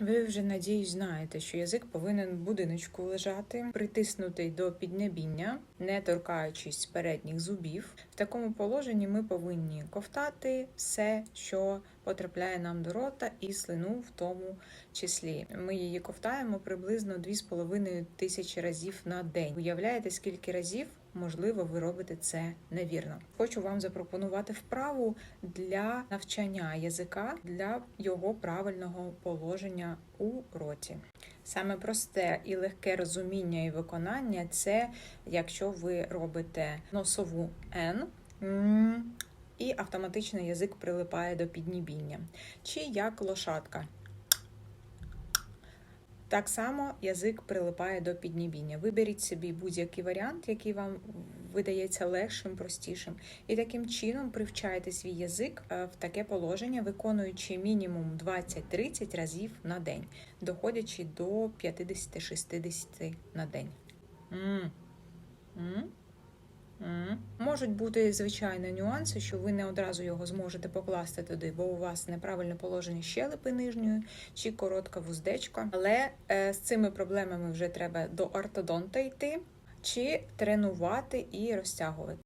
Ви вже надіюсь знаєте, що язик повинен будиночку лежати, притиснутий до піднебіння, не торкаючись передніх зубів. В такому положенні ми повинні ковтати все, що потрапляє нам до рота, і слину в тому числі. Ми її ковтаємо приблизно 2,5 тисячі разів на день. Уявляєте, скільки разів? Можливо, ви робите це невірно. Хочу вам запропонувати вправу для навчання язика для його правильного положення у роті. Саме просте і легке розуміння і виконання це якщо ви робите носову Н. І автоматично язик прилипає до піднібіння. Чи як лошадка. Так само язик прилипає до піднебіння. Виберіть собі будь-який варіант, який вам видається легшим, простішим. І таким чином привчайте свій язик е, в таке положення, виконуючи мінімум 20-30 разів на день, доходячи до 50-60 на день. М. Можуть бути звичайно нюанси, що ви не одразу його зможете покласти туди, бо у вас неправильне положення щелепи нижньої чи коротка вуздечка. Але е, з цими проблемами вже треба до ортодонта йти чи тренувати і розтягувати.